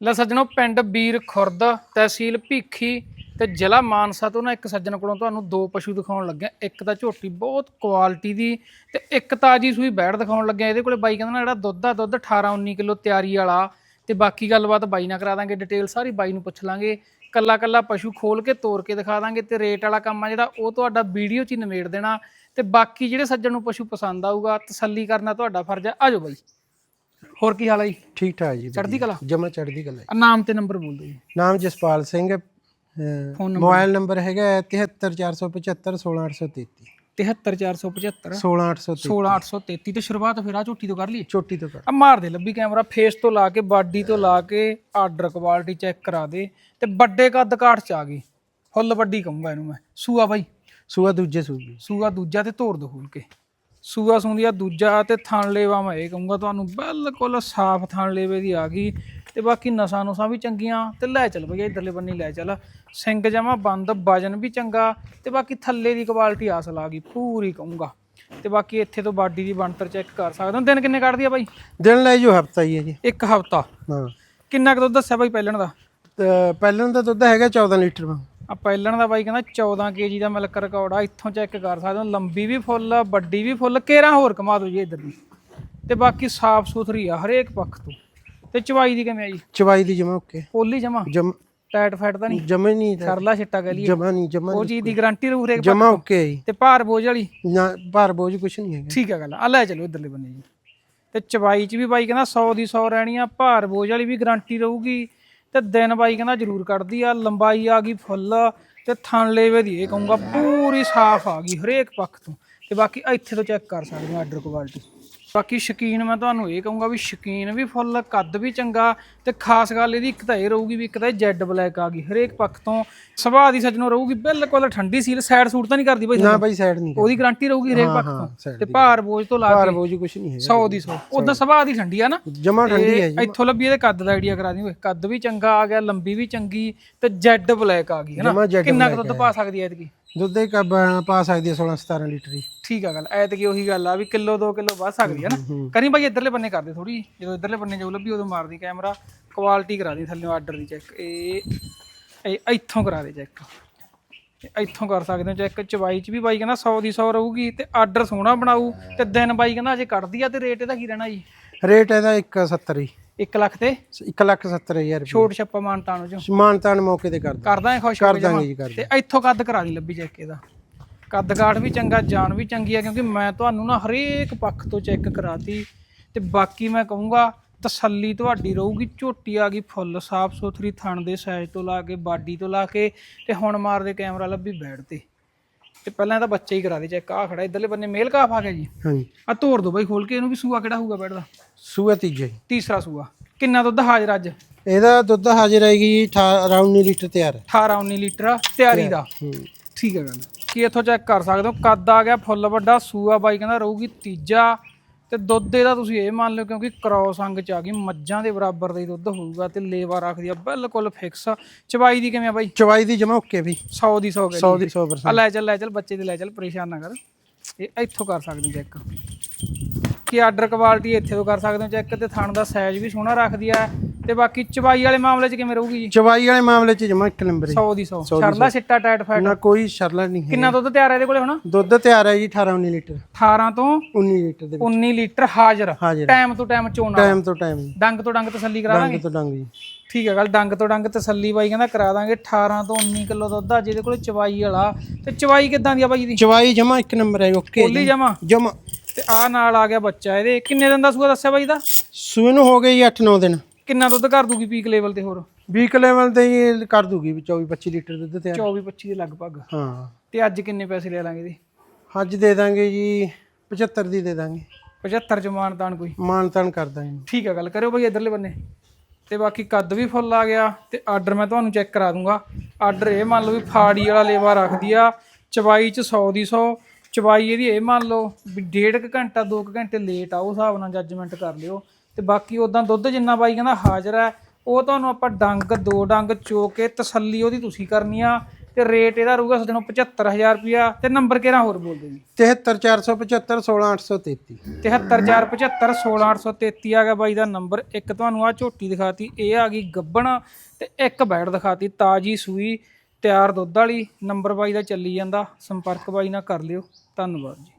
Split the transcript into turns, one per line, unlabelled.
ਲੈ ਸੱਜਣੋ, ਪਿੰਡ ਬੀਰ ਖੁਰਦ, ਤਹਿਸੀਲ ਭੀਖੀ ਤੇ ਜ਼ਿਲ੍ਹਾ ਮਾਨਸਾ ਤੋਂ ਨਾ ਇੱਕ ਸੱਜਣ ਕੋਲੋਂ ਤੁਹਾਨੂੰ ਦੋ ਪਸ਼ੂ ਦਿਖਾਉਣ ਲੱਗਿਆ ਇੱਕ ਤਾਂ ਝੋਟੀ ਬਹੁਤ ਕੁਆਲਿਟੀ ਦੀ ਤੇ ਇੱਕ ਤਾਜੀ ਸੂਈ ਬੈੜ ਦਿਖਾਉਣ ਲੱਗਿਆ ਇਹਦੇ ਕੋਲੇ ਬਾਈ ਕਹਿੰਦਾ ਨਾ, ਜਿਹੜਾ ਦੁੱਧ ਆ, ਦੁੱਧ 18 19 ਕਿਲੋ ਤਿਆਰੀ ਵਾਲਾ ਤੇ ਬਾਕੀ ਗੱਲਬਾਤ ਬਾਈ ਨਾਲ ਕਰਾ ਦਾਂਗੇ ਡਿਟੇਲ ਸਾਰੀ ਬਾਈ ਨੂੰ ਪੁੱਛ ਲਾਂਗੇ। ਕੱਲਾ ਕੱਲਾ ਪਸ਼ੂ ਖੋਲ ਕੇ ਤੋੜ ਕੇ ਦਿਖਾ ਦਾਂਗੇ ਤੇ ਰੇਟ ਵਾਲਾ ਕੰਮ ਆ ਜਿਹੜਾ, ਉਹ ਤੁਹਾਡਾ ਵੀਡੀਓ 'ਚ ਹੀ ਨਿਮੇੜ ਦੇਣਾ ਤੇ ਬਾਕੀ ਜਿਹੜੇ ਸੱਜਣ ਨੂੰ ਪਸ਼ੂ ਪਸੰਦ ਆਊਗਾ, ਤਸੱਲੀ ਕਰਨਾ ਤੁਹਾਡਾ ਫਰਜ਼ ਆ ਆਜੋ ਬਾਈ। ਹੋਰ ਕੀ ਹਾਲ ਹੈ ਜੀ?
ਠੀਕ ਠਾਕ ਜੀ
ਚੜ੍ਹਦੀ ਕਲਾ?
ਜਮਾ ਚੜ੍ਹਦੀ ਕਲਾ
ਨਾਮ ਤੇ ਨੰਬਰ ਬੋਲ ਦਿਓ ਜੀ।
ਨਾਮ ਜਸਪਾਲ ਸਿੰਘ ਅਹ, ਮੋਬਾਈਲ ਨੰਬਰ ਹੈਗਾ 73475 16433
73475
16833
16833 ਤੇ ਸ਼ੁਰੂਆਤ ਫਿਰ ਆ ਝੋਟੀ ਤੋਂ ਕਰ ਲਈ
ਚੋਟੀ ਤੋਂ ਕਰ।
ਆ ਮਾਰ ਦੇ ਲੱਭੀ ਕੈਮਰਾ ਫੇਸ ਤੋਂ ਲਾ ਕੇ ਬਾਡੀ ਤੋਂ ਲਾ ਕੇ ਆਰਡਰ ਕੁਆਲਿਟੀ ਚੈੱਕ ਕਰਾ ਦੇ। ਤੇ ਵੱਡੇ ਕੱਦ ਕਾਠ ਚ ਆ ਗਈ। ਫੁੱਲ ਵੱਡੀ ਕਹੂੰਗਾ ਇਹਨੂੰ ਮੈਂ। ਸੂਆ ਬਾਈ।
ਸੂਆ ਦੂਜੇ ਸੂਬੀ
ਸੂਆ ਦੂਜਾ ਤੇ ਤੋੜ ਦੋ ਖੋਲ ਕੇ। ਸੂਆ ਸੁੰਦੀਆ ਦੂਜਾ ਤੇ ਥਣ ਲੇਵਾ ਮੈਂ ਇਹ ਕਹੂੰਗਾ ਤੁਹਾਨੂੰ ਬਿਲਕੁਲ ਸਾਫ਼ ਥਣ ਲੇਵੇ ਦੀ ਆ ਗਈ। ਤੇ ਬਾਕੀ ਨਸਾਂ ਨੁਸਾਂ ਵੀ ਚੰਗੀਆਂ ਤੇ ਲੈ ਚੱਲ ਬਈ ਇਧਰਲੇ ਬੰਨੀ ਲੈ ਚੱਲ। ਸਿੰਗ ਜਮਾ ਬੰਦ ਵਜਨ ਵੀ ਚੰਗਾ ਤੇ ਬਾਕੀ ਥੱਲੇ ਦੀ ਕੁਆਲਿਟੀ ਆਸਲ ਆ ਗਈ ਪੂਰੀ ਕਹੂੰਗਾ। ਤੇ ਬਾਕੀ ਇੱਥੇ ਤੋਂ ਬਾਡੀ ਦੀ ਬਣਤਰ ਚੈੱਕ ਕਰ ਸਕਦੇ ਹੋ। ਦਿਨ ਕਿੰਨੇ ਕੱਢਦੀ ਆ ਬਾਈ?
ਦਿਨ ਲੈ ਜੋ ਹਫਤਾ ਹੀ ਹੈ ਜੀ।
ਇੱਕ ਹਫਤਾ।
ਹਾਂ।
ਕਿੰਨਾ ਕੁ ਦੁੱਧ ਦੱਸਿਆ ਬਾਈ ਪਹਿਲਣ ਦਾ?
ਤੇ ਪਹਿਲਾਂ ਦਾ ਦੁੱਧ ਹੈਗਾ 14 ਲੀਟਰ।
ਆ ਪਹਿਲਣ ਦਾ ਬਾਈ ਕਹਿੰਦਾ 14 ਕੇਜੀ ਦਾ ਮਿਲਕ ਰਿਕਾਰਡ ਆ ਇੱਥੋਂ ਚੈੱਕ ਕਰ ਸਕਦੇ ਹੋ ਲੰਬੀ ਵੀ ਫੁੱਲ ਆ ਵੱਡੀ ਵੀ ਫੁੱਲ ਕੇਰਾਂ ਹੋਰ ਕਮਾ ਦਿਓ ਜੀ ਇੱਧਰ ਦੀ। ਤੇ ਬਾਕੀ ਸਾਫ਼ ਸੁਥਰੀ ਆ ਹਰੇਕ ਪੱਖ ਤੋਂ। ਤੇ ਚਵਾਈ ਦੀ ਕਿਵੇਂ ਆ ਜੀ?
ਚਵਾਈ ਦੀ ਜਮਾ ਓਕੇ
ਪੋਲੀ ਜਮਾ?
ਜਮ
ਟਾਈਟ ਫੈਟ ਤਾਂ ਨਹੀਂ?
ਜਮਾ ਨਹੀਂ
ਕਰਲਾ ਛਿੱਟਾ ਕਹਿ ਲਈਏ।
ਜਮਾ ਨਹੀਂ ਜਮਾ
ਉਹ ਚੀਜ਼ ਦੀ ਗਾਰੰਟੀ ਰਹੂ ਹਰੇਕ
ਜਮਾ ਓਕੇ ਜੀ।
ਤੇ ਭਾਰ ਬੋਝ ਵਾਲੀ?
ਨਾ ਭਾਰ ਬੋਝ ਕੁਛ ਨਹੀਂ ਹੈਗਾ।
ਠੀਕ ਆ ਗੱਲ ਆ। ਲੈ ਚਲੋ ਇਧਰਲੇ ਬੰਨੇ ਜੀ। ਤੇ ਚਵਾਈ ਚ ਵੀ ਬਾਈ ਕਹਿੰਦਾ 100 ਦੀ 100 ਰਹਿਣੀ ਆ ਭਾਰ ਬੋਝ ਵਾਲੀ ਵੀ ਗਾਰੰਟੀ ਰਹੂਗੀ। ਤੇ ਦਿਨ ਬਾਈ ਕਹਿੰਦਾ ਜ਼ਰੂਰ ਕੱਢਦੀ ਆ, ਲੰਬਾਈ ਆ ਗਈ ਫੁੱਲ ਤੇ ਥਣ ਲੇਵੇ ਦੀ ਇਹ ਕਹੂੰਗਾ ਪੂਰੀ ਸਾਫ਼ ਆ ਗਈ ਹਰੇਕ ਪੱਖ ਤੋਂ ਤੇ ਬਾਕੀ ਇੱਥੇ ਤੋਂ ਚੈੱਕ ਕਰ ਸਕਦੇ ਹੋ ਆਰਡਰ ਕੁਆਲਿਟੀ ਬਾਕੀ ਸ਼ਕੀਨ ਮੈਂ ਤੁਹਾਨੂੰ ਇਹ ਕਹੂੰਗਾ ਵੀ ਸ਼ਕੀਨ ਵੀ ਫੁੱਲ ਕੱਦ ਵੀ ਚੰਗਾ ਤੇ ਖਾਸ ਗੱਲ ਇਹਦੀ ਇੱਕ ਤਾਂ ਇਹ ਰਹੂਗੀ ਵੀ ਇੱਕ ਤਾਂ ਜੈਡ ਬਲੈਕ ਆ ਗਈ ਹਰੇਕ ਪੱਖ ਤੋਂ ਸੁਭਾਅ ਦੀ ਸੱਜਣੋ ਰਹੂਗੀ ਬਿਲਕੁਲ ਠੰਡੀ ਸੀਲ ਸਾਈਡ ਸੂਟ ਤਾਂ ਨਹੀਂ ਕਰਦੀ ਬਾਈ
ਨਾ ਬਾਈ ਸਾਈਡ ਨਹੀਂ
ਉਹਦੀ ਗਾਰੰਟੀ ਰਹੂਗੀ ਹਰੇਕ ਪੱਖ
ਹਾਂ,
ਤੋਂ। ਤੇ ਭਾਰ ਬੋਝ ਤੋਂ ਲਾ
ਭਾਰ
ਕੇ
ਬੋਝ ਕੁਛ ਨਹੀਂ ਹੈਗਾ
100 ਦੀ 100 ਉਦਾਂ ਸੁਭਾਅ ਦੀ ਠੰਡੀ ਆ ਨਾ।
ਜਮਾ ਠੰਡੀ ਹੈ ਜੀ।
ਇੱਥੋਂ ਲੱਭੀ ਇਹਦੇ ਕੱਦ ਦਾ ਆਈਡੀਆ ਕਰਾ ਦੀ ਓਏ। ਕੱਦ ਵੀ ਚੰਗਾ ਆ ਗਿਆ ਲੰਬੀ ਵੀ ਚੰਗੀ ਤੇ ਜੈਡ ਬਲੈਕ ਆ ਗਈ ਹੈ ਨਾ? ਕਿੰਨਾ ਕੁ ਦੁੱਧ ਪਾ ਸਕਦੀ ਐ ਐਤਕੀ?
ਦੁੱਧ ਇੱਕ ਬ- ਪਾ ਸਕਦੀ ਹੈ 16 17 ਲੀਟਰ ਹੀ
ਠੀਕ ਆ ਗੱਲ ਐਤਕੀ ਉਹੀ ਗੱਲ ਆ ਵੀ ਕਿਲੋ 2 ਕਿਲੋ ਵੱਧ ਸਕਦੀ ਹੈ ਨਾ ਕਰੀ ਬਾਈ ਇੱਧਰਲੇ ਬੰਨੇ ਕਰਦੇ ਥੋੜੀ ਜਦੋਂ ਇੱਧਰਲੇ ਬੰਨੇ ਜੋ ਲੱਭੀ ਉਦੋਂ ਮਾਰਦੀ ਕੈਮਰਾ। ਕੁਆਲਿਟੀ ਕਰਾ ਦੀ ਥੱਲੇ ਆਰਡਰ ਦੀ ਚੈੱਕ ਇਹ ਇਹ ਇੱਥੋਂ ਕਰਾ ਦੇ ਚੈੱਕ ਇੱਥੋਂ ਕਰ ਸਕਦੇ ਹੋ ਚੈੱਕ ਚਵਾਈ ਚ ਵੀ ਬਾਈ ਕਹਿੰਦਾ 100 ਦੀ 100 ਰਹੂਗੀ ਤੇ ਆਰਡਰ ਸੋਹਣਾ ਬਣਾਊ। ਤੇ ਦਿਨ ਬਾਈ ਕਹਿੰਦਾ ਅਜੇ ਕੱਢਦੀ ਆ ਤੇ ਰੇਟ ਇਹਦਾ ਕੀ ਰਹਿਣਾ ਜੀ?
ਰੇਟ ਇਹਦਾ 170 ਹੀ।
1 ਲੱਖ ਤੇ?
1 ਲੱਖ 70 ਹਜ਼ਾਰ ਰੁਪਏ।
ਛੋਟ ਛੱਪਾ ਮਾਨਤਾਨ ਚ।
ਸਮਾਨਤਾਨ ਮੌਕੇ ਤੇ ਕਰਦਾ
ਕਰਦਾ ਹੈ ਖੁਸ਼ ਹੋ
ਕਰ। ਦਾਂਗੇ ਜੀ ਕਰ
ਤੇ ਇੱਥੋਂ ਕੱਦ ਕਰਾ ਦੀ ਲੱਭੀ ਚੈੱਕ ਇਹਦਾ। ਕੱਦ ਕਾਠ ਵੀ ਚੰਗਾ ਜਾਨ ਵੀ ਚੰਗੀ ਆ ਕਿਉਂਕਿ ਮੈਂ ਤੁਹਾਨੂੰ ਨਾ ਹਰੇਕ ਪੱਖ ਤੋਂ ਚੈੱਕ ਕਰਾਤੀ। ਤੇ ਬਾਕੀ ਮੈਂ ਕਹੂੰਗਾ ਤਸੱਲੀ ਤੁਹਾਡੀ ਰਹੂਗੀ ਝੋਟੀ ਆ ਗਈ ਫੁੱਲ ਸਾਫ਼ ਸੁਥਰੀ ਥਣ ਦੇ ਸਾਈਜ਼ ਤੋਂ ਲਾ ਕੇ ਬਾਡੀ ਤੋਂ ਲਾ ਕੇ ਤੇ ਹੁਣ ਮਾਰਦੇ ਕੈਮਰਾ ਲੱਭੀ ਬੈਠ ਤੇ। ਤੇ ਪਹਿਲਾਂ ਇਹਦਾ ਬੱਚਾ ਹੀ ਕਰਾ ਦੇ ਚੈੱਕ ਆ ਖੜਾ ਇਧਰਲੇ ਬੰਨੇ ਮੇਲ ਕਾਫ ਆ ਗਿਆ ਜੀ।
ਹਾਂਜੀ।
ਆ ਤੋੜ ਦੋ ਬਾਈ ਖੋਲ ਕੇ ਇਹਨੂੰ ਵੀ ਸੂਆ ਕਿਹੜਾ ਹੋਊਗਾ ਬੈਠਦਾ?
ਸੂਆ ਤੀਜਾ ਜੀ।
ਤੀਸਰਾ ਸੂਆ। ਕਿੰਨਾ ਦੁੱਧ ਹਾਜ਼ਰ ਅੱਜ?
ਇਹਦਾ ਦੁੱਧ ਹਾਜ਼ਰ ਆਏਗੀ ਜੀ 18 19 ਲੀਟਰ ਤਿਆਰ ਹੈ।
18 19 ਲੀਟਰ ਤਿਆਰੀ ਦਾ। ਠੀਕ ਹੈ ਗੱਲ। ਕੀ ਇੱਥੋਂ ਚੈੱਕ ਕਰ ਸਕਦੇ ਹੋ? ਕੱਦ ਆ ਗਿਆ ਫੁੱਲ ਵੱਡਾ ਸੂਆ ਬਾਈ ਕਹਿੰਦਾ ਰਹੂਗੀ ਤੀਜਾ। ਤੇ ਦੁੱਧ ਇਹਦਾ ਤੁਸੀਂ ਇਹ ਮੰਨ ਲਓ ਕਿਉਂਕਿ ਕ੍ਰੋਸ ਅੰਗ ਚ ਆ ਗਈ ਮੱਝਾਂ ਦੇ ਬਰਾਬਰ ਦਾ ਹੀ ਦੁੱਧ ਹੋਊਗਾ ਤੇ ਲੇਵਾ ਰੱਖਦੀ ਆ ਬਿਲਕੁਲ ਫਿਕਸ ਚਵਾਈ ਦੀ ਕਿਵੇਂ ਆ ਬਾਈ?
ਚਵਾਈ ਦੀ ਜਮਾ ਓਕੇ ਵੀ।
100 ਦੀ 100
100
ਗਈ
ਦੀ 100%
ਆ ਲੈ ਚੱਲ ਲੈ ਚੱਲ ਬੱਚੇ ਦੇ ਲੈ ਚੱਲ ਪਰੇਸ਼ਾਨ ਨਾ ਕਰ। ਇਹ ਇੱਥੋਂ ਕਰ ਸਕਦੇ ਹੋ ਚੈੱਕ ਕੀ ਆਰਡਰ ਕੁਆਲਿਟੀ ਇੱਥੇ ਤੋਂ ਕਰ ਸਕਦੇ ਹੋ ਚੈੱਕ ਤੇ ਥਣ ਦਾ ਸਾਈਜ਼ ਵੀ ਸੋਹਣਾ ਰੱਖਦੀ ਆ। ਤੇ ਬਾਕੀ ਚਵਾਈ ਵਾਲੇ ਮਾਮਲੇ 'ਚ ਕਿਵੇਂ ਰਹੂਗੀ ਜੀ?
ਚਵਾਈ ਵਾਲੇ ਮਾਮਲੇ 'ਚ ਜਮਾ ਇੱਕ ਨੰਬਰ ਹੈ।
100 ਦੀ 100 ਛੜਲਾ ਸਿੱਟਾ ਟਾਈਟ ਫੈਟ।
ਨਾ ਕੋਈ ਸ਼ਰਲਾ ਨਹੀਂ ਹੈ।
ਕਿੰਨਾ ਦੁੱਧ ਤਿਆਰ ਹੈ ਇਹਦੇ ਕੋਲੇ ਹੁਣ?
ਦੁੱਧ ਤਿਆਰ ਹੈ ਜੀ 18 19 ਲੀਟਰ।
18 ਤੋਂ
19 ਲੀਟਰ ਦੇ
19 ਲੀਟਰ ਹਾਜ਼ਰ।
ਹਾਜ਼ਰ।
ਟਾਈਮ ਤੋਂ ਟਾਈਮ ਚੋਣਾ
ਟਾਈਮ ਤੋਂ ਟਾਈਮ।
ਡੰਗ ਤੋਂ ਡੰਗ ਤਸੱਲੀ ਕਰਾ ਦਾਂਗੇ?
ਡੰਗ ਤੋਂ ਡੰਗ ਜੀ।
ਠੀਕ ਹੈ ਗੱਲ ਡੰਗ ਤੋਂ ਡੰਗ ਤਸੱਲੀ ਬਾਈ ਕਹਿੰਦਾ ਕਰਾ ਦਾਂਗੇ। 18 ਤੋਂ 19 ਕਿਲੋ ਦੁੱਧ ਆ ਜਿਹਦੇ ਕੋਲ ਚਵਾਈ ਵਾਲਾ। ਤੇ ਚਵਾਈ ਕਿਦਾਂ ਦੀ ਆ ਬਾਈ ਦੀ
ਚਵਾਈ ਜਮਾ ਇੱਕ ਨੰਬਰ ਹੈ ਓਕੇ
ਕੋਲੀ ਜਮਾ?
ਜਮਾ।
ਤੇ ਆ ਨਾਲ ਆ ਗਿਆ ਬੱਚਾ ਇਹਦੇ। ਕਿੰਨੇ ਦਿਨ ਦਾ ਸੂਆ ਦੱਸਿਆ ਬਾਈ ਦਾ
ਸੂਏ ਨੂੰ ਹੋ ਗਏ ਜੀ 8 9 ਦਿਨ।
ਕਿੰਨਾ ਦੁੱਧ ਕਰ ਦੂਗੀ ਪੀਕ ਲੈਵਲ ਤੇ ਹੋਰ?
ਵੀਕ ਲੈਵਲ ਤੇ ਇਹ ਕਰ ਦੂਗੀ ਵੀ 24 25 ਲੀਟਰ ਦੁੱਧ ਤਿਆਰ।
24 25 ਦੇ ਲਗਭਗ।
ਹਾਂ।
ਤੇ ਅੱਜ ਕਿੰਨੇ ਪੈਸੇ ਲੈ ਲਾਂਗੇ ਇਹਦੇ
ਅੱਜ ਦੇ ਦਾਂਗੇ ਜੀ 75 ਦੀ ਦੇ ਦਾਂਗੇ।
75 ਚ ਮਾਨਤਾਨ ਕੋਈ?
ਮਾਨ ਤਾਨ ਕਰ ਦਾਂਗੇ
ਠੀਕ ਹੈ ਗੱਲ ਕਰਿਓ ਬਾਈ ਇਧਰਲੇ ਬੰਨੇ। ਤੇ ਬਾਕੀ ਕੱਦ ਵੀ ਫੁੱਲ ਆ ਗਿਆ ਤੇ ਆਰਡਰ ਮੈਂ ਤੁਹਾਨੂੰ ਚੈੱਕ ਕਰਾ ਦੂੰਗਾ। ਆਰਡਰ ਇਹ ਮੰਨ ਲਓ ਵੀ ਫਾੜੀ ਵਾਲਾ ਲੇਵਾ ਰੱਖਦੀ ਆ ਚਵਾਈ ਚ 100 ਦੀ 100 ਚਵਾਈ ਇਹਦੀ ਇਹ ਮੰਨ ਲਓ ਵੀ ਡੇਢ ਕੁ ਘੰਟਾ 2 ਘੰਟੇ ਲੇਟ ਆ ਉਹ ਹਿਸਾਬ ਨਾਲ ਜੱਜਮੈਂਟ ਕਰ ਲਿਓ। ਤੇ ਬਾਕੀ ਉਦਾਂ ਦੁੱਧ ਜਿੰਨਾ ਬਾਈ ਕਹਿੰਦਾ ਹਾਜ਼ਰ ਹੈ ਉਹ ਤੁਹਾਨੂੰ ਆਪਾਂ ਡੰਗ ਦੋ ਡੰਗ ਚੋ ਕੇ ਤਸੱਲੀ ਉਹਦੀ ਤੁਸੀਂ ਕਰਨੀ ਆ ਤੇ ਰੇਟ ਇਹਦਾ ਰਹੂਗਾ ਸੱਜਣੋ 75000 ਰੁਪਿਆ ਤੇ ਨੰਬਰ ਕਿਹੜਾ ਹੋਰ ਬੋਲ ਦਿਓ ਜੀ
73475 16833
73475 16833 ਆ ਗਿਆ ਬਾਈ ਦਾ ਨੰਬਰ। ਇੱਕ ਤੁਹਾਨੂੰ ਆ ਝੋਟੀ ਦਿਖਾਤੀ ਇਹ ਆ ਗਈ ਗੱਬਣ ਤੇ ਇੱਕ ਬੈੜ ਦਿਖਾਤੀ ਤਾਜੀ ਸੂਈ ਤਿਆਰ ਦੁੱਧ ਵਾਲੀ। ਨੰਬਰ ਬਾਈ ਦਾ ਚੱਲੀ ਜਾਂਦਾ ਸੰਪਰਕ ਬਾਈ ਨਾਲ ਕਰ ਲਿਓ। ਧੰਨਵਾਦ ਜੀ।